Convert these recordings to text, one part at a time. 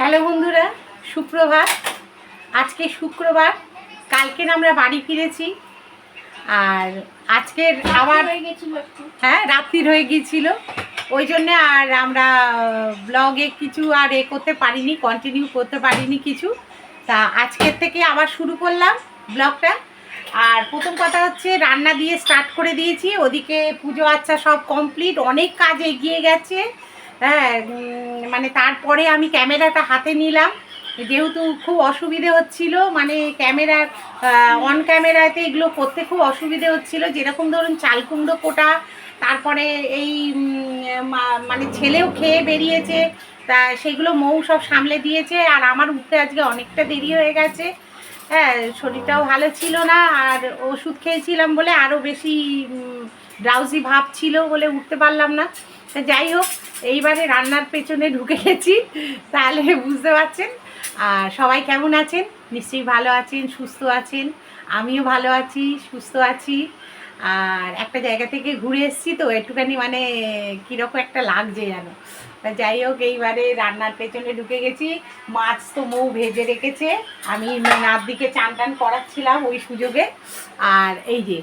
Hello বন্ধুরা সুপ্রভাত। আজকে শুক্রবার কালকে আমরা বাড়ি ফিরেছি। আর আজকের আবার হয়ে গেছিল হ্যাঁ রাত্রির হয়ে গিয়েছিল। ওই জন্যে আর আমরা ব্লগে কিছু আর এ করতে পারিনি কন্টিনিউ করতে পারিনি কিছু। তা আজকের থেকে আবার শুরু করলাম ব্লগটা আর প্রথম কথা হচ্ছে রান্না দিয়ে স্টার্ট করে দিয়েছি। ওদিকে পুজো আচ্ছা সব কমপ্লিট অনেক কাজ এগিয়ে গেছে। হ্যাঁ মানে তারপরে আমি ক্যামেরাটা হাতে নিলাম। যেহেতু খুব অসুবিধে হচ্ছিল মানে ক্যামেরার অন ক্যামেরাতে এগুলো করতে খুব অসুবিধে হচ্ছিল। যেরকম ধরুন চাল কুমড়ো কোটা, তারপরে এই মানে ছেলেও খেয়ে বেরিয়েছে, তা সেগুলো মৌ সব সামলে দিয়েছে, আর আমার উঠতে আজকে অনেকটা দেরি হয়ে গেছে। হ্যাঁ শরীরটাও ভালো ছিল না, আর ওষুধ খেয়েছিলাম বলে আরও বেশি ড্রাউজি ভাব ছিল বলে উঠতে পারলাম না। তা যাই হোক, এইবারে রান্নার পেছনে ঢুকে গেছি, তাহলে বুঝতে পারছেন। আর সবাই কেমন আছেন? নিশ্চয়ই ভালো আছেন, সুস্থ আছেন, আমিও ভালো আছি, সুস্থ আছি। আর একটা জায়গা থেকে ঘুরে এসেছি তো, একটুখানি মানে কীরকম একটা লাগছে যেন। তা যাই হোক, এইবারে রান্নার পেছনে ঢুকে গেছি। মাছ তো মৌ ভেজে রেখেছে। আমি নার দিকে চান টান করাচ্ছিলাম ওই সুযোগে। আর এই যে,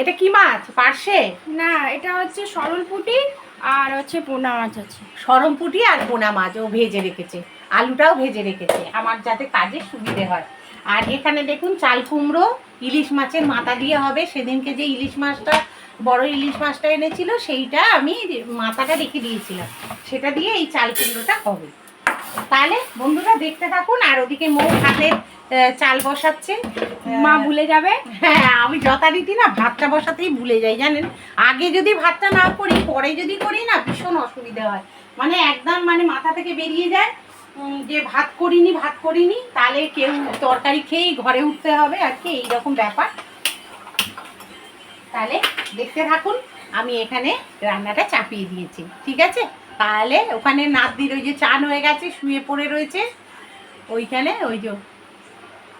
এটা কি মাছ? পার্শে না, এটা হচ্ছে সরল পুটি আর হচ্ছে পোনা মাছ আছে। সরমপুটি আর পোনা মাছ, ও ভেজে রেখেছে। আলুটাও ভেজে রেখেছে, আমার যাতে কাজে সুবিধে হয়। আর এখানে দেখুন, চাল কুমড়ো, ইলিশ মাছের মাথা দিয়ে হবে। সেদিনকে যে ইলিশ মাছটা, বড় ইলিশ মাছটা এনেছিল, সেইটা আমি মাথাটা রেখে দিয়েছিলাম। সেটা দিয়ে এই চাল কুমড়োটা হবে। তাহলে বন্ধুরা দেখতে থাকুন আর ওদিকে মৌ হাতের চাল বসাচ্ছে। মা ভুলে যাবে? হ্যাঁ আমি যথারীতি না ভাতটা বসাতেই ভুলে যাই জানেন? আগে যদি ভাতটা না করি পরে যদি করি না ভীষণ অসুবিধা হয়। মানে একদম মানে মাথা থেকে বেরিয়ে যায় যে ভাত করিনি ভাত করিনি তাহলে কেউ তরকারি খেয়েই ঘরে উঠতে হবে আর কি এইরকম ব্যাপার। তাহলে দেখতে থাকুন আমি এখানে রান্নাটা চাপিয়ে দিয়েছি ঠিক আছে? তাহলে ওখানে নাতদির ওই যে চান হয়ে গেছে, শুয়ে পড়ে রয়েছে। ওইখানে ওই যে,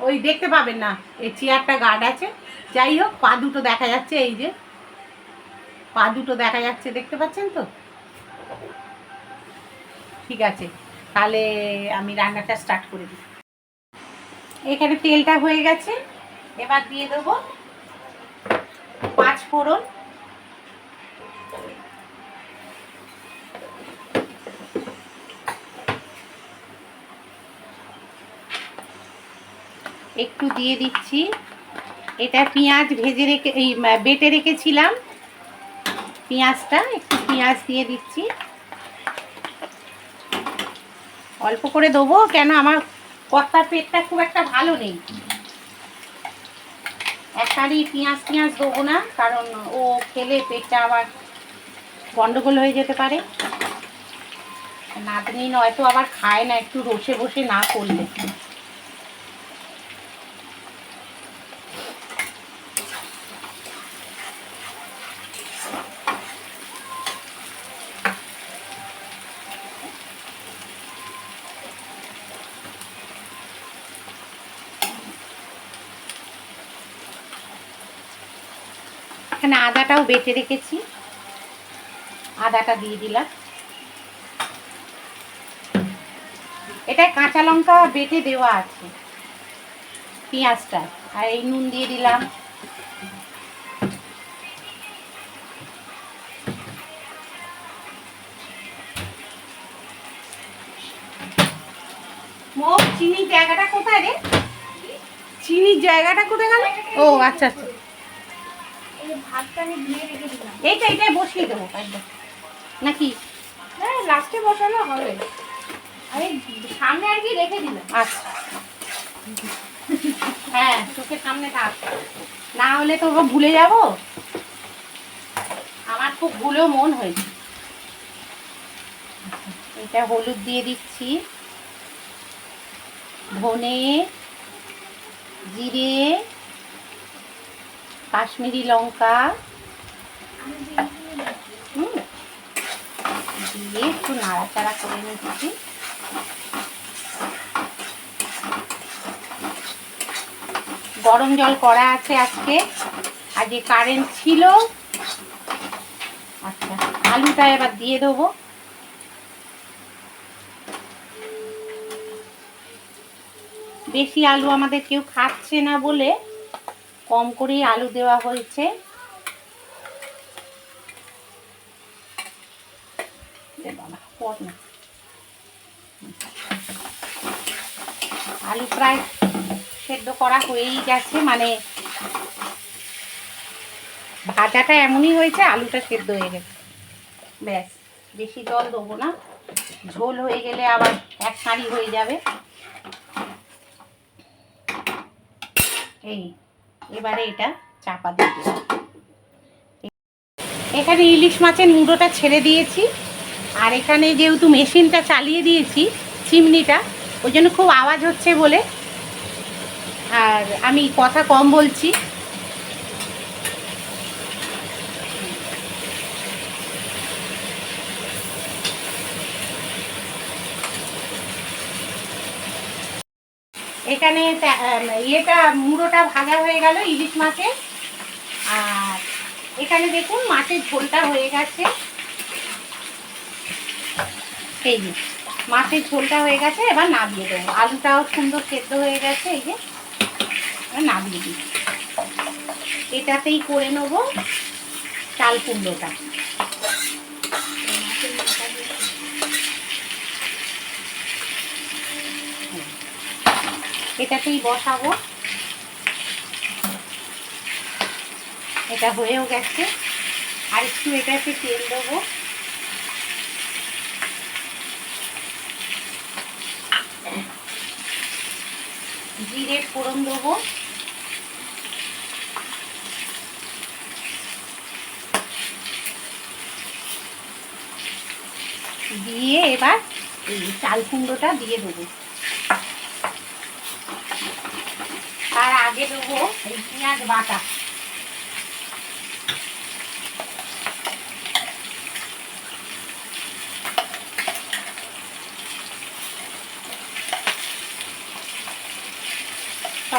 ওই দেখতে পাবেন না, এই চেয়ারটা গার্ড আছে। যাই হোক, পা দুটো দেখা যাচ্ছে, এই যে। পা দুটো দেখা যাচ্ছে, দেখতে পাচ্ছেন তো? ঠিক আছে, তাহলে আমি রান্নাটা স্টার্ট করে দিই। এখানে তেলটা হয়ে গেছে, এবার দিয়ে দেবো পাঁচ ফোড়ন। একটু দিয়ে দিচ্ছি। এটা পেঁয়াজ ভেজে রেখে, এই বেটে রেখেছিলাম। পেঁয়াজটা, একটু পেঁয়াজ দিয়ে দিচ্ছি। অল্প করে দেবো, কেন আমার কর্তার পেটটা খুব একটা ভালো নেই। একটারই পেঁয়াজ পেঁয়াজ দেবো না, কারণ ও খেলে পেটটা আবার গন্ডগোল হয়ে যেতে পারে। নাতনি নয়তো আবার খায় না, একটু রসে বসে না করলে। এখানে আদাটাও বেটে রেখেছি। আদাটা দিয়ে দিলাম। এটা কাঁচা লঙ্কা বেটে দেওয়া আছে, পেঁয়াজটা। আর এই নুন দিয়ে দিলাম। চিনির জায়গাটা কোথায় রে? চিনির জায়গাটা কোথায় গেল? ও আচ্ছা আচ্ছা। এই আমি দিয়ে রেখে দিলাম। এইটা এইটাই বসিয়ে দেবো। একদম নাকি? হ্যাঁ লাস্টে বসানো হবে। আমি সামনে আর কি রেখে দিলাম? আচ্ছা। হ্যাঁ চোখের সামনে থাক। না হলে তো ভুলে যাব। আমার খুব ভুলেও মন হয়েছে। এটা হলুদ দিয়ে দিচ্ছি। ধনে জিরে কাশ্মীরি লঙ্কা। দিয়ে একটু নাড়াচাড়া করে নিচ্ছি। গরম জল করা আছে আজকে। আজকে কারেন্ট ছিল। আচ্ছা আলুটা এবার দিয়ে দেবো। বেশি আলু আমাদের কেউ খাচ্ছে না বলে কম করেই আলু দেওয়া হয়েছে। আলু প্রায় সেদ্ধ করা হয়েই গেছে মানে ভাজাটা এমনই হয়েছে, আলুটা সেদ্ধ হয়ে গেছে। ব্যাস, বেশি জল দেবো না। ঝোল হয়ে গেলে আবার এক হয়ে যাবে। এই এবারে এটা চাপা দিয়ে দেবো এখানে ইলিশ মাছের মুড়োটা ছেড়ে দিয়েছি। আর এখানে যেহেতু মেশিনটা চালিয়ে দিয়েছি চিমনিটা, ওই জন্য খুব আওয়াজ হচ্ছে বলে। আর আমি কথা কম বলছি। এখানে ইয়েটা, মুড়োটা ভাজা হয়ে গেল ইলিশ মাছের আর এখানে দেখুন মাছের ঝোলটা হয়ে গেছে। এই যে, মাছের ঝোলটা হয়ে গেছে, এবার নামিয়ে দেবো। আলুটাও সুন্দর সেদ্ধ হয়ে গেছে, এই যে নামিয়ে দিই। এটাতেই করে নেব চাল কুমড়োটা। এটাতেই বসাবো। এটা হয়েও গেছে। আর একটু এটাতে তেল দেবো। জিরে ফোড়ন দেবো। দিয়ে এবার চাল কুমড়োটা দিয়ে দেবো। আগে দেবো এই পেঁয়াজ বাটা।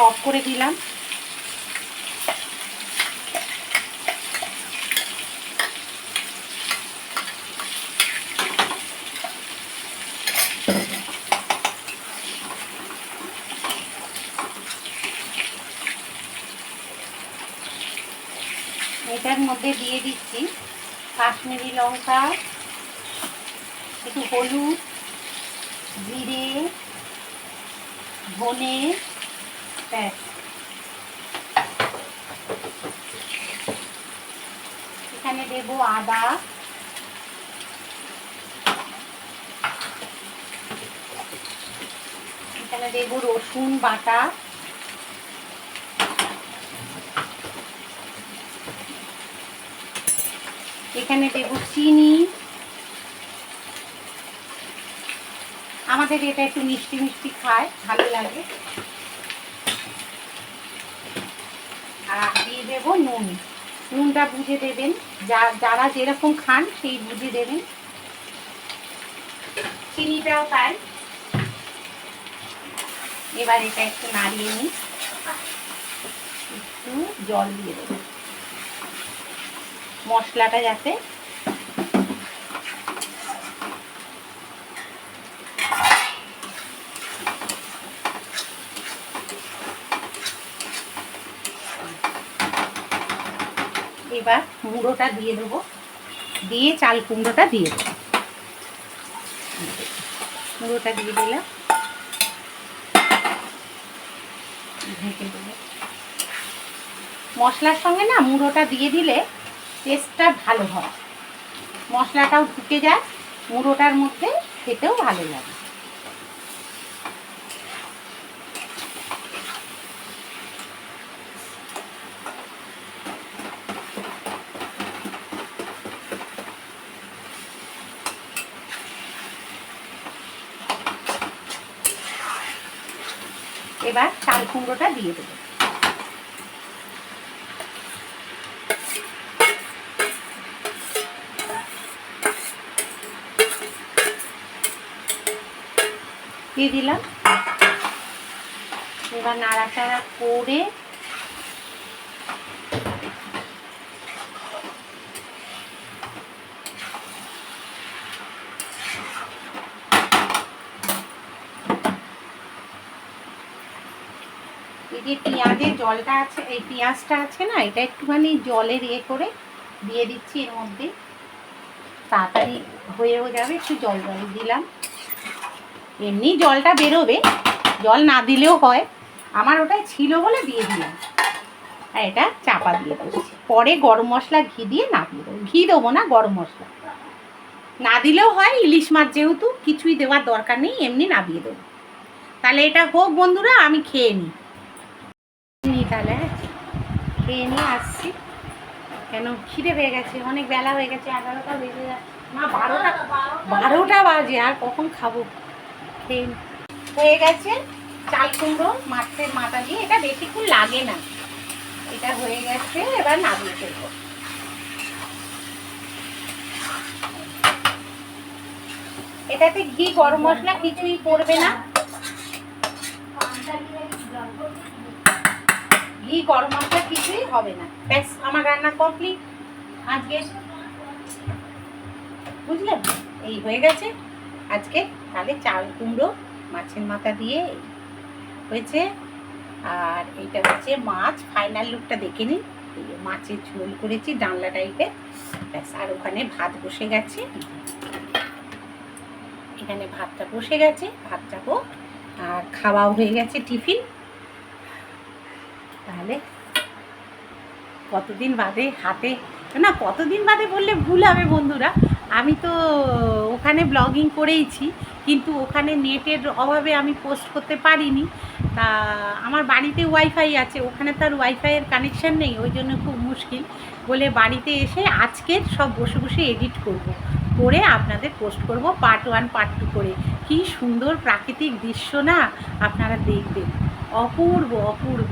অফ করে দিলাম। মধ্যে দিয়ে দিচ্ছি। কাশ্মীরি লঙ্কা, একটু হলুদ, জিরে, ধনে, ব্যাস। এখানে দেব আদা। এখানে দেব রসুন বাটা। এখানে দেব চিনি। আমাদের এটা একটু মিষ্টি মিষ্টি খায়, ভালো লাগে। আর দিয়ে দেবো নুন। নুনটা বুঝে দেবেন, যা, যারা যেরকম খান সেই বুঝে দেবেন। চিনিটাও তাই। এবার এটা একটু নাড়িয়ে নিই। একটু জল দিয়ে দেবো। মশলাটা যাতে এবার মুড়োটা দিয়ে দেবো। দিয়ে চাল কুমড়োটা দিয়ে দেবো। মুড়োটা দিয়ে দিলাম। মশলার সঙ্গে না মুড়োটা দিয়ে দিলে টেস্টটা ভালো হয়। মশলাটাও ঢুকে যায়, মুড়োটার মধ্যে খেতেও ভালো লাগে। এবার চাল কুমড়োটা দিয়ে দেবো। দিয়ে দিলাম। এবার নাড়াচাড়া করে যে পেঁয়াজের জলটা আছে, এই পেঁয়াজটা আছে না, এটা একটুখানি জলের ইয়ে করে দিয়ে দিচ্ছি এর মধ্যে। তাড়াতাড়ি হয়েও যাবে, একটু জল জল দিলাম। এমনি জলটা বেরোবে, জল না দিলেও হয়। আমার ওটাই ছিল বলে দিয়ে দিলাম। আর এটা চাপা দিয়ে দিচ্ছি। পরে গরম মশলা ঘি দিয়ে না দিয়ে দেবো। ঘি দেবো না, গরম মশলা। না দিলেও হয়, ইলিশ মাছ যেহেতু, কিছুই দেওয়ার দরকার নেই, এমনি না দিয়ে দেবো। তাহলে এটা হোক বন্ধুরা, আমি খেয়ে নিই। নিই তাহলে হ্যাঁ? খেয়ে নিয়ে আসছি। কেন? খিদে পেয়ে গেছে, অনেক বেলা হয়ে গেছে, এগারোটা বেজে যাচ্ছে। না বারোটা বারোটা বাজে, আর কখন খাব? নিই। হয়ে গেছে চাল কুমড়ো, মাছের মাথা দিয়ে। এটা বেশিক্ষণ লাগে না। এটা হয়ে গেছে, এবার নামিয়ে ফেলব। এটাতে ঘি, গরম মশলা কিছুই পড়বে না। ঘি, গরম মশলা কিছুই হবে না। ব্যাস, আমার রান্না কমপ্লিট। আজকে বুঝলেন এই হয়ে গেছে। আজকে তাহলে চাল কুমড়ো মাছের মাথা দিয়ে হয়েছে। আর এটা হচ্ছে মাছ। ফাইনাল লুকটা দেখে নিন। মাছের ঝোল করেছি ডানলা টাইপের ব্যাস, আর ওখানে ভাত বসে গেছে। এখানে ভাতটা বসে গেছে ভাত যাব আর খাওয়াও হয়ে গেছে টিফিন। তাহলে কতদিন বাদে হাতে, না কতদিন বাদে বললে ভুল হবে বন্ধুরা। আমি তো ওখানে ব্লগিং করেইছি, কিন্তু ওখানে নেটের অভাবে আমি পোস্ট করতে পারিনি। তা আমার বাড়িতে ওয়াইফাই আছে, ওখানে তো আর ওয়াইফাইয়ের কানেকশান নেই, ওই জন্য খুব মুশকিল। বলে বাড়িতে এসে আজকে সব বসে বসে এডিট করব। করে আপনাদের পোস্ট করব পার্ট ওয়ান পার্ট টু করে। কি সুন্দর প্রাকৃতিক দৃশ্য না, আপনারা দেখবেন। অপূর্ব অপূর্ব।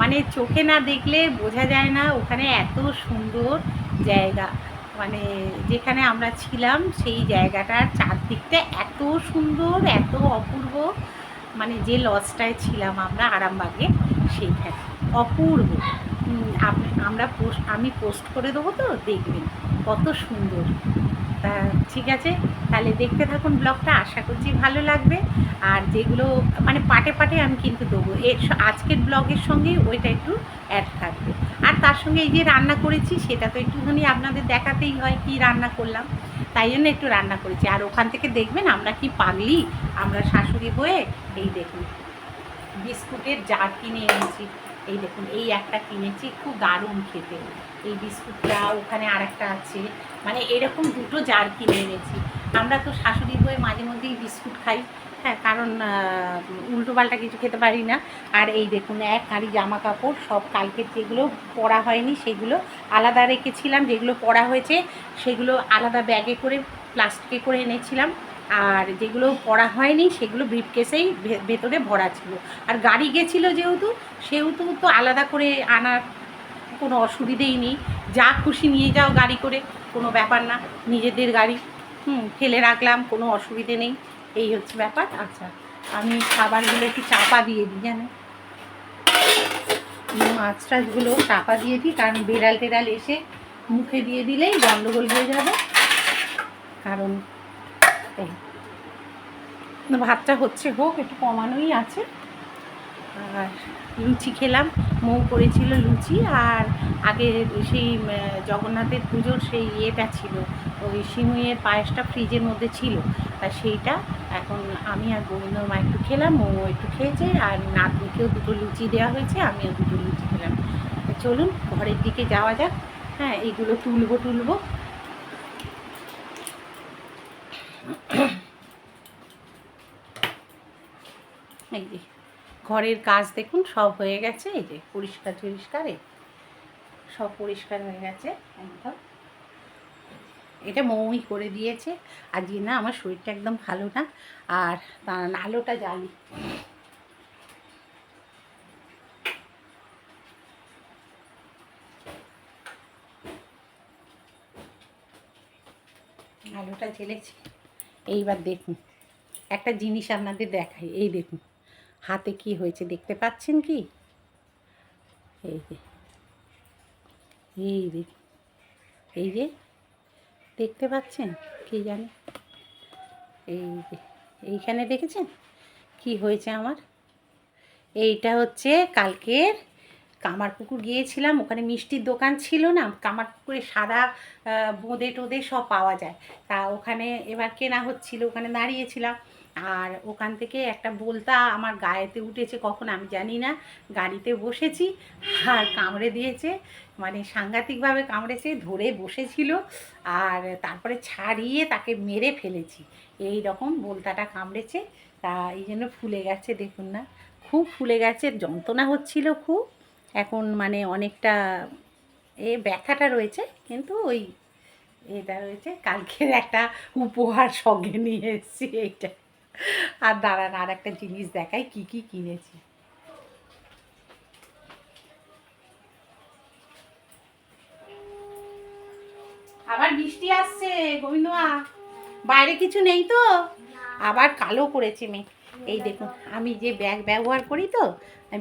মানে চোখে না দেখলে বোঝা যায় না, ওখানে এত সুন্দর জায়গা। মানে যেখানে আমরা ছিলাম, সেই জায়গাটার চারদিকটা এত সুন্দর, এত অপূর্ব মানে যে লজটায় ছিলাম আমরা আরামবাগে, সেইখানে অপূর্ব। আমরা পোস্ট আমি পোস্ট করে দেবো তো, দেখবেন কত সুন্দর। তা ঠিক আছে, তাহলে দেখতে থাকুন ব্লগটা, আশা করছি ভালো লাগবে। আর যেগুলো মানে পাটে পাটে আমি কিন্তু দেবো। এর আজকের ব্লগের সঙ্গে ওইটা একটু অ্যাড থাকবে। আর তার সঙ্গে এই যে রান্না করেছি, সেটা তো একটুখানি আপনাদের দেখাতেই হয় কি রান্না করলাম। তাই জন্য একটু রান্না করেছি। আর ওখান থেকে দেখবেন আমরা কি পাগলি, আমরা শাশুড়ি হয়ে এই দেখুন, বিস্কুটের জার কিনে এনেছি। এই দেখুন, এই একটা কিনেছি, খুব দারুণ খেতে। এই বিস্কুটটা ওখানে আরেকটা আছে। মানে এরকম দুটো জার কিনে এনেছি। আমরা তো শাশুড়ি হয়ে মাঝে মধ্যেই বিস্কুট খাই। হ্যাঁ কারণ উল্টো পাল্টা কিছু খেতে পারি না। আর এই দেখুন, এক হাঁড়ি জামা কাপড় সব কালকের যেগুলো পরা হয়নি, সেগুলো আলাদা রেখেছিলাম। যেগুলো পরা হয়েছে, সেগুলো আলাদা ব্যাগে করে প্লাস্টিকে করে এনেছিলাম। আর যেগুলো পড়া হয়নি সেগুলো ব্রিফকেসেই ভেতরে ভরা ছিল। আর গাড়ি গেছিল যেহেতু, সেহেতু তো আলাদা করে আনার কোনো অসুবিধেই নেই। যা খুশি নিয়ে যাও গাড়ি করে, কোনো ব্যাপার না, নিজেদের গাড়ি, হুম, ফেলে রাখলাম, কোনো অসুবিধে নেই। এই হচ্ছে ব্যাপার। আচ্ছা আমি খাবারগুলো একটু চাপা দিয়ে দিই, জানো? মাছ টাছগুলো চাপা দিয়ে দিই, কারণ বেড়াল টেড়াল এসে মুখে দিয়ে দিলেই গন্ডগোল হয়ে যাবে। কারণ এই ভাতটা হচ্ছে হোক, একটু কমানোই আছে। আর লুচি খেলাম, মৌ করেছিল লুচি আর আগে সেই জগন্নাথের পুজোর সেই ইয়েটা ছিল, ওই সিমুইয়ের পায়েসটা ফ্রিজের মধ্যে ছিল। তা সেইটা এখন আমি আর গোবিন্দর মা একটু খেলাম, মৌ একটু খেয়েছে আর নাতনিকেও দুটো লুচি দেওয়া হয়েছে, আমিও দুটো লুচি খেলাম। চলুন, ঘরের দিকে যাওয়া যাক। হ্যাঁ এইগুলো তুলবো তুলবো। এই যে, ঘরের কাজ দেখুন, সব হয়ে গেছে, এই যে, পরিষ্কার টরিষ্কার সব পরিষ্কার হয়ে গেছে, একদম। এটা মৌই করে দিয়েছে আজকে না, আমার শরীরটা একদম ভালো না, আর আলোটা জ্বালি আলোটা জ্বেলেছে এইবার দেখুন, একটা জিনিস আপনাদের দেখাই, এই দেখুন। হাতে কি হয়েছে দেখতে পাচ্ছেন কি? এই যে এই যে এই যে, দেখতে পাচ্ছেন? কি জানি? এই যে, এইখানে দেখেছেন? কি হয়েছে আমার? এইটা হচ্ছে কালকের কামারপুকুর গিয়েছিলাম, ওখানে মিষ্টির দোকান ছিল না, কামারপুকুরে সাদা বোঁদে টোদে সব পাওয়া যায়। তা ওখানে এবার কেনা হচ্ছিল, ওখানে দাঁড়িয়েছিলাম। আর ওখান থেকে একটা বলতা আমার গায়েতে উঠেছে কখন আমি জানি না। গাড়িতে বসেছি আর কামড়ে দিয়েছে মানে সাংঘাতিকভাবে কামড়েছে, ধরে বসেছিল আর তারপরে ছাড়িয়ে তাকে মেরে ফেলেছি। এই রকম বলতাটা কামড়েছে, তা এই জন্য ফুলে গেছে, দেখুন না। খুব ফুলে গেছে, যন্ত্রণা হচ্ছিল খুব। এখন মানে অনেকটা এ ব্যথাটা রয়েছে, কিন্তু ওই এটা রয়েছে, কালকের একটা উপহার সঙ্গে নিয়ে এসেছি এইটা। আর দাঁড়ান, আর একটা জিনিস দেখাই, কি কি কিনেছি। আবার বৃষ্টি আসছে গোবিন্দমা বাইরে কিছু নেই তো? আবার কালো করেছে মেয়ে। এই দেখুন, আমি যে ব্যাগ ব্যবহার করি তো,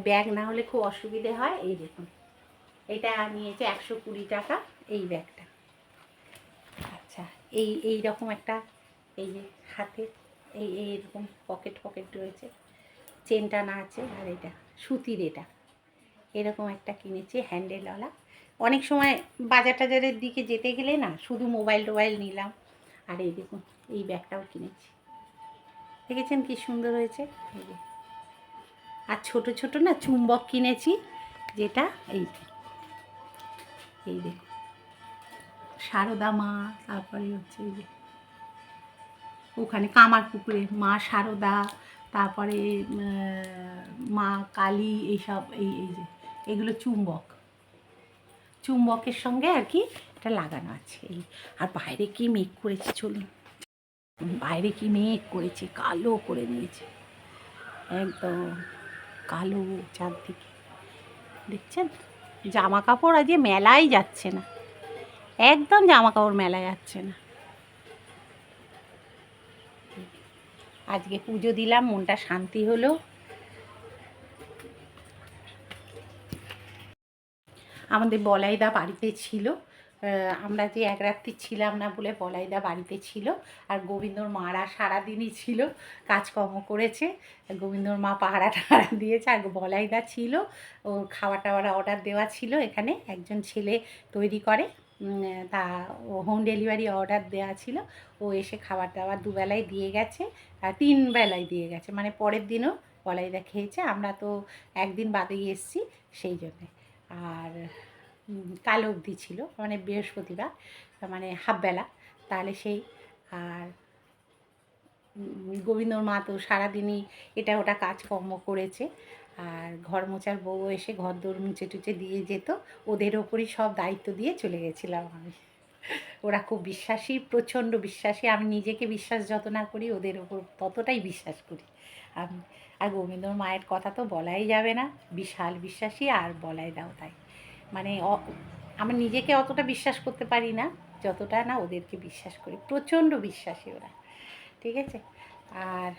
ব্যাগ না হলে খুব অসুবিধে হয়। এই দেখুন, এটা নিয়েছে একশো কুড়ি টাকা, এই ব্যাগটা। আচ্ছা এই এই রকম একটা, এই যে হাতে এই এইরকম পকেট পকেট রয়েছে। চেনটা না আছে আর এটা, সুতির এটা। এরকম একটা কিনেছি হ্যান্ডেলওয়ালা অনেক সময় বাজার টাজারের দিকে যেতে গেলে না, শুধু মোবাইল টোবাইল নিলাম। আর এই দেখুন, এই ব্যাগটাও কিনেছি। দেখেছেন কি সুন্দর হয়েছে? আর ছোট ছোট না চুম্বক কিনেছি, যেটা এই এই দেখুন। সারদা মা তারপরে হচ্ছে এই যে ওখানে কামার পুকুরে, মা সারদা, তারপরে মা কালী, এইসব, এই এই যে, এগুলো চুম্বক। চুম্বকের সঙ্গে আর কি এটা লাগানো আছে এই। আর বাইরে কি মেঘ করেছে চলুন। বাইরে কি মেঘ করেছে, কালো করে নিয়েছে একদম কালো চারদিকে। দেখছেন? জামা কাপড় আজকে মেলাই যাচ্ছে না। একদম জামা কাপড় মেলা যাচ্ছে না। আজকে পুজো দিলাম, মনটা শান্তি হলো। আমাদের বলাইদা বাড়িতে ছিল। আমরা যে এক রাত্রি ছিলাম না বলে বলাইদা বাড়িতে ছিল। আর গোবিন্দর মারা সারাদিনই ছিল, কাজকর্ম করেছে। গোবিন্দর মা পাহারা টাহারা দিয়েছে, আর বলাইদা ছিল। ও খাওয়া টাওয়ার অর্ডার দেওয়া ছিল। এখানে একজন ছেলে তৈরি করে। তা হোম ডেলিভারি অর্ডার দেওয়া ছিল। ও এসে খাবার দাবার দুবেলায় দিয়ে গেছে আর তিন বেলায় দিয়ে গেছে। মানে পরের দিনও বলাইদা খেয়েছে, আমরা তো একদিন বাদেই এসছি সেই জন্যে। আর কাল অবধি ছিল মানে বৃহস্পতিবার মানে হাফবেলা তাহলে সেই। আর গোবিন্দর মা তো সারাদিনই এটা ওটা কাজকর্ম করেছে। আর ঘর মোচার বউ এসে ঘর দৌড় মুছে টুচে দিয়ে যেত, ওদের ওপরই সব দায়িত্ব দিয়ে চলে গেছিলাম আমি। ওরা খুব বিশ্বাসী, প্রচণ্ড বিশ্বাসী। আমি নিজেকে বিশ্বাস যত না করি, ওদের ওপর ততটাই বিশ্বাস করি। আমি, আর গোবিন্দর মায়ের কথা তো বলাই যাবে না। বিশাল বিশ্বাসী, আর বলাই দাও তাই। মানে আমি নিজেকে অতটা বিশ্বাস করতে পারি না, যতটা না ওদেরকে বিশ্বাস করি। প্রচণ্ড বিশ্বাসী ওরা। ঠিক আছে? আর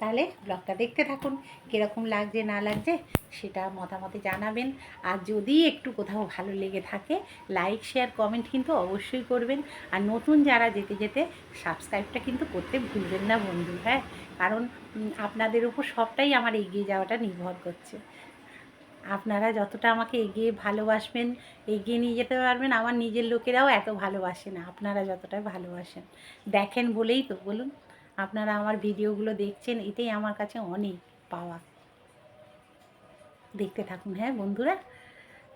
তাহলে ব্লগটা দেখতে থাকুন, কীরকম লাগছে, না লাগছে, সেটা মতামতে জানাবেন। আর যদি একটু কোথাও ভালো লেগে থাকে লাইক শেয়ার কমেন্ট কিন্তু অবশ্যই করবেন। আর নতুন যারা যেতে যেতে সাবস্ক্রাইবটা কিন্তু করতে ভুলবেন না বন্ধু হ্যাঁ? কারণ আপনাদের উপর সবটাই আমার এগিয়ে যাওয়াটা নির্ভর করছে। আপনারা যতটা আমাকে এগিয়ে ভালোবাসবেন, এগিয়ে নিয়ে যেতে পারবেন, আমার নিজের লোকেরাও এত ভালোবাসে না, আপনারা যতটা ভালোবাসেন। দেখেন বলেই তো, বলুন। আপনারা আমার ভিডিওগুলো দেখছেন, এটাই আমার কাছে অনেক পাওয়া। দেখতে থাকুন হ্যাঁ বন্ধুরা।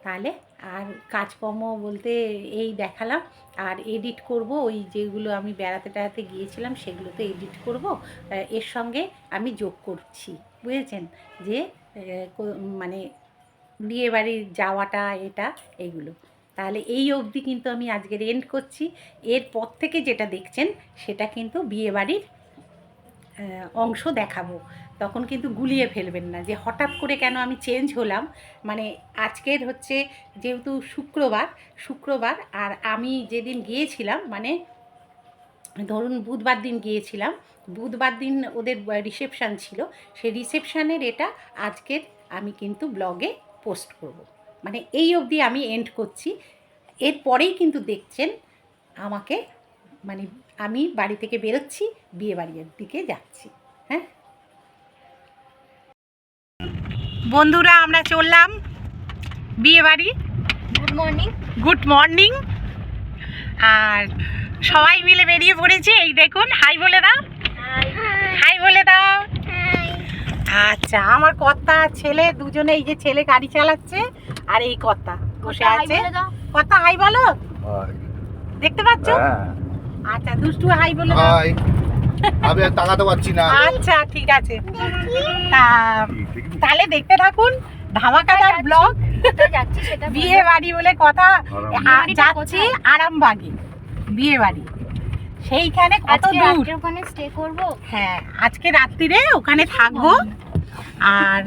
তাহলে আর কাজকর্ম বলতে এই দেখালাম। আর এডিট করব, ওই যেগুলো আমি বেড়াতে টেড়াতে গিয়েছিলাম সেগুলো তো এডিট করব এর সঙ্গে আমি যোগ করছি, বুঝেছেন? যে মানে বিয়ে বাড়ির যাওয়াটা, এটা এগুলো তাহলে এই অবধি কিন্তু আমি আজকের এন্ড করছি। এরপর থেকে যেটা দেখছেন, সেটা কিন্তু বিয়ে বাড়ির অংশ দেখাবো। তখন কিন্তু গুলিয়ে ফেলবেন না। যে হঠাৎ করে কেন আমি চেঞ্জ হলাম মানে আজকের হচ্ছে যেহেতু শুক্রবার শুক্রবার আর আমি যেদিন গিয়েছিলাম মানে ধরুন বুধবার দিন গিয়েছিলাম, বুধবার দিন ওদের রিসেপশান ছিল। সেই রিসেপশানের এটা আজকের আমি কিন্তু ব্লগে পোস্ট করব। মানে এই অবধি আমি এন্ড করছি। এরপরেই কিন্তু দেখছেন আমাকে মানে আমি বাড়ি থেকে বেরোচ্ছি বিয়ে বাড়ির দিকে যাচ্ছি হ্যাঁ? বন্ধুরা আমরা চললাম বিয়ে বাড়ি। গুড মর্নিং গুড মর্নিং আর সবাই মিলে বেরিয়ে পড়েছি এই দেখুন হাই বলে দাও। হাই বলে দাও। আচ্ছা আমার কর্তা ছেলে দুজনে এই যে ছেলে গাড়ি চালাচ্ছে আর এই কর্তা বসে আছে। কর্তা হাই বলো। দেখতে পাচ্ছ? হ্যাঁ। আচ্ছা দুষ্টু হাই বলে হাই। আমি আর তাকাতে পারছি না। আচ্ছা ঠিক আছে। তা তাহলে দেখতে থাকুন ধামাকাদার ব্লগ। সেটা বিয়ে বাড়ি বলে কথা যাচ্ছি আরামবাগে বিয়ে বাড়ি। সেইখানে কত আজকে দূর? রাত্রে ওখানে স্টে করব? হ্যাঁ আজকে রাত্রিরে ওখানে থাকব। আর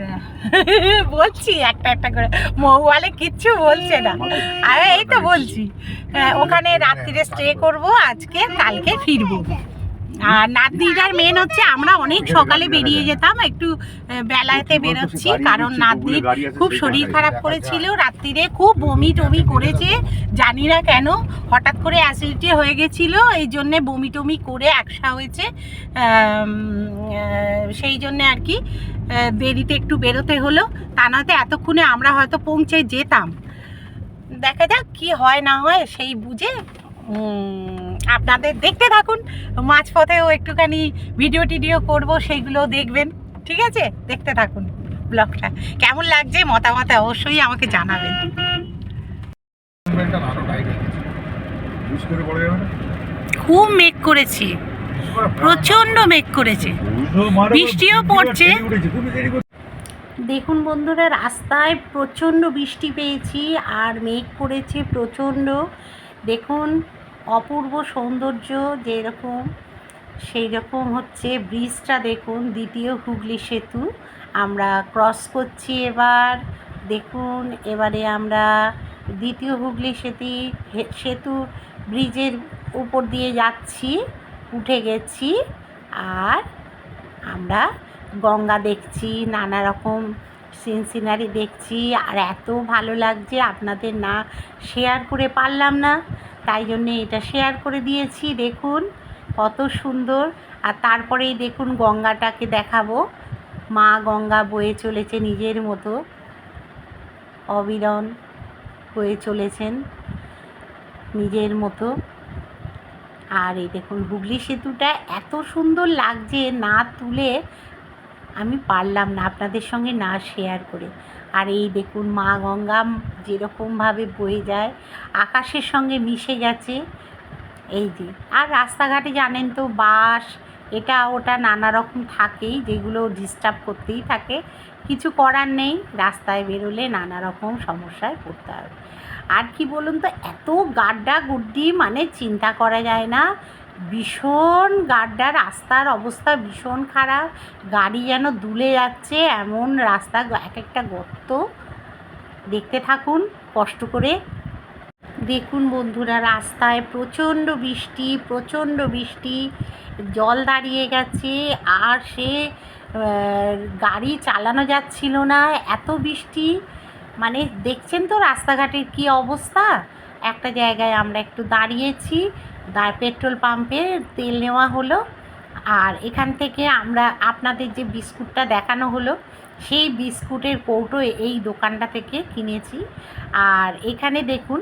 বলছি একটা একটা করে। মহুয়ালে কিচ্ছু বলছে না। আরে এই তো বলছি। হ্যাঁ, ওখানে রাত্রিরে স্টে করব আজকে কালকে ফিরবো। আর নাতনিটার মেন হচ্ছে আমরা অনেক সকালে বেরিয়ে যেতাম একটু বেলাতে বেরোচ্ছি কারণ নাতনির খুব শরীর খারাপ করেছিল রাত্রিরে খুব বমি টমি করেছে জানি না কেন হঠাৎ করে অ্যাসিডিটি হয়ে গেছিল এই জন্যে বমি টমি করে একসা হয়েছে সেই জন্যে আর কি দেরিতে একটু বেরোতে হলো তা নয়তো এতক্ষণে আমরা হয়তো পৌঁছে যেতাম। দেখা যাক কি হয় না হয় সেই বুঝে আপনাদের দেখতে থাকুন। মাঝপথেও একটুখানি ভিডিও টিডিও করব সেইগুলো দেখবেন। ঠিক আছে? দেখতে থাকুন ব্লগটা। কেমন লাগছে? মতামত অবশ্যই আমাকে জানাবেন। খুব মেঘ করেছে। প্রচণ্ড মেঘ করেছে। বৃষ্টিও পড়ছে। দেখুন বন্ধুরা, রাস্তায় প্রচণ্ড বৃষ্টি পেয়েছি, আর মেঘ পড়েছে প্রচণ্ড। দেখুন অপূর্ব সৌন্দর্য যেরকম সেই রকম হচ্ছে ব্রিজটা দেখুন, দ্বিতীয় হুগলি সেতু। আমরা ক্রস করছি এবার, দেখুন, এবারে আমরা দ্বিতীয় হুগলি সেতু সেতু ব্রিজের উপর দিয়ে যাচ্ছি, উঠে গেছি, আর আমরা গঙ্গা দেখছি, নানা রকম সিন সিনারি দেখছি, আর এত ভালো লাগছে, আপনাদের না শেয়ার করে পারলাম না। তাই জন্যে এটা শেয়ার করে দিয়েছি। দেখুন কত সুন্দর। আর তারপরেই দেখুন গঙ্গাটাকে দেখাবো। মা গঙ্গা বয়ে চলেছে নিজের মতো। অবিরণ বয়ে চলেছেন নিজের মতো। আর এই দেখুন হুগলি সেতুটা এত সুন্দর লাগছে না তুলে আমি পারলাম না আপনাদের সঙ্গে না শেয়ার করে। আর এই দেখুন মা গঙ্গা যেরকমভাবে বয়ে যায়, আকাশের সঙ্গে মিশে গেছে। এই যে, আর রাস্তাঘাটে জানেন তো বাস এটা ওটা নানা রকম থাকেই, যেগুলো ডিস্টার্ব করতেই থাকে। কিছু করার নেই, রাস্তায় বেরোলে নানা রকম সমস্যায় পড়তে হবে আর কি বলুন তো, এত গাড্ডা গুড্ডি মানে চিন্তা করা যায় না। ভীষণ গাড্ডা, রাস্তার অবস্থা ভীষণ খারাপ। গাড়ি যেন দুলে যাচ্ছে এমন রাস্তা, এক একটা গর্ত। দেখতে থাকুন, কষ্ট করে। দেখুন বন্ধুরা, রাস্তায় প্রচণ্ড বৃষ্টি প্রচণ্ড বৃষ্টি। জল দাঁড়িয়ে গেছে, আর সে গাড়ি চালানো যাচ্ছিল না। এত বৃষ্টি মানে দেখছেন তো রাস্তাঘাটের কি অবস্থা? একটা জায়গায় আমরা একটু দাঁড়িয়েছি দা পেট্রোল পাম্পে তেল নেওয়া হলো। আর এখান থেকে আমরা আপনাদের যে বিস্কুটটা দেখানো হলো, সেই বিস্কুটের কৌটো এই দোকানটা থেকে কিনেছি। আর এখানে দেখুন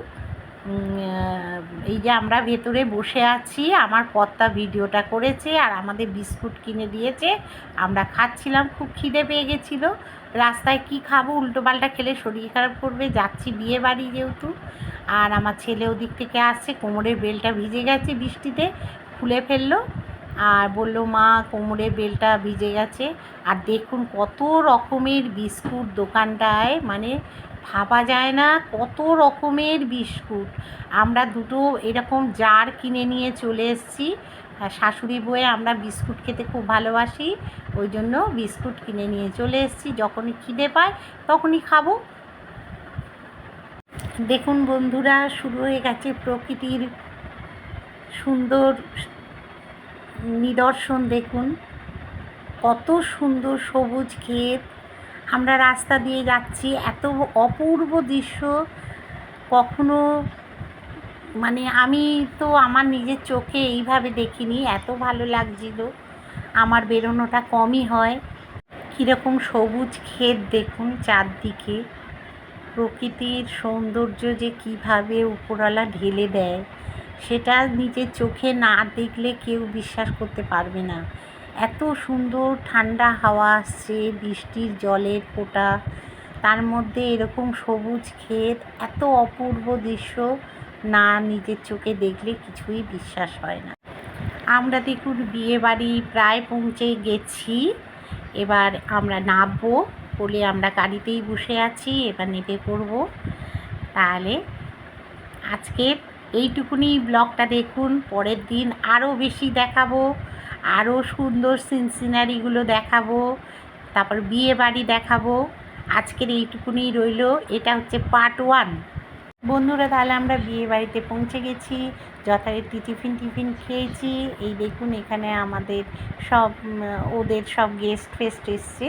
এই যে আমরা ভেতরে বসে আছি, আমার কর্তা ভিডিওটা করেছে আর আমাদের বিস্কুট কিনে দিয়েছে। আমরা খাচ্ছিলাম, খুব খিদে পেয়ে গেছিল। রাস্তায় কি খাব উল্টোপাল্টা খেলে শরীর খারাপ করবে, যাচ্ছি বিয়ে বাড়ি যেহেতু। আর আমার ছেলে ওদিক থেকে আসছে, কোমরের বেলটা ভিজে গেছে বৃষ্টিতে, খুলে ফেলল আর বলল, মা, কোমরের বেলটা ভিজে গেছে। আর দেখুন কত রকমের বিস্কুট দোকানটায় মানে ভাবা যায় না, কত রকমের বিস্কুট। আমরা দুটো এরকম জার কিনে নিয়ে চলে এসেছি। শাশুড়ি বয়ে আমরা বিস্কুট খেতে খুব ভালোবাসি, ওই জন্য বিস্কুট কিনে নিয়ে চলে এসেছি। যখনই খিদে পায় তখনই খাব। দেখুন বন্ধুরা, শুরু হয়ে গেছে প্রকৃতির সুন্দর নিদর্শন, দেখুন। কত সুন্দর সবুজ ক্ষেত। আমরা রাস্তা দিয়ে যাচ্ছি। এত অপূর্ব দৃশ্য কখনো মানে আমি তো আমার নিজের চোখে এইভাবে দেখিনি। এত ভালো লাগছিল। আমার বেরোনোটা কমই হয়। কীরকম সবুজ ক্ষেত, দেখুন চারদিকে। প্রকৃতির সৌন্দর্য যে কীভাবে উপরওয়ালা ঢেলে দেয়, সেটা নিজের চোখে না দেখলে কেউ বিশ্বাস করতে পারবে না। এত সুন্দর ঠান্ডা হাওয়া আসছে, বৃষ্টির জলের ফোঁটা, তার মধ্যে এরকম সবুজ ক্ষেত, এত অপূর্ব দৃশ্য না নিজের চোখে দেখলে কিছুই বিশ্বাস হয় না। আমরা দেখুন বিয়ে বাড়ি প্রায় পৌঁছে গেছি, এবার আমরা নামবো। বলে আমরা গাড়িতেই বসে আছি, এবার নেমে পড়ব। তাহলে আজকের এইটুকুনি ব্লগটা দেখুন, পরের দিন আরও বেশি দেখাবো আরও সুন্দর সিন সিনারিগুলো দেখাবো, তারপর বিয়ে বাড়ি দেখাবো। আজকের এইটুকুনি রইল, এটা হচ্ছে পার্ট ওয়ান বন্ধুরা, তাহলে আমরা বিয়ে বাড়িতে পৌঁছে গেছি। যথারীতি টিফিন টিফিন খেয়েছি। এই দেখুন, এখানে আমাদের সব ওদের সব গেস্ট ফেস্ট এসছে।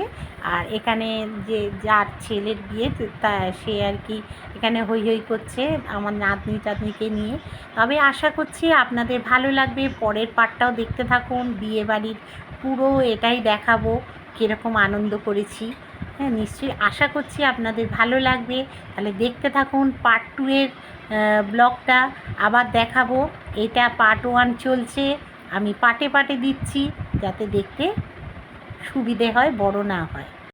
আর এখানে যে, যার ছেলের বিয়ে, তা সে আর কি এখানে হই হই করছে আমার নাতনি টাতনিকে নিয়ে। তবে আশা করছি আপনাদের ভালো লাগবে। পরের পার্টটাও দেখতে থাকুন। বিয়ে বাড়ির পুরো এটাই দেখাবো, কীরকম আনন্দ করেছি। হ্যাঁ নিশ্চয়ই আশা করছি আপনাদের ভালো লাগবে। তাহলে দেখতে থাকুন পার্ট টু এর ব্লগটা আবার দেখাবো। এটা পার্ট ওয়ান চলছে। আমি পাটে পাটে দিচ্ছি যাতে দেখতে সুবিধে হয়, বড় না হয়।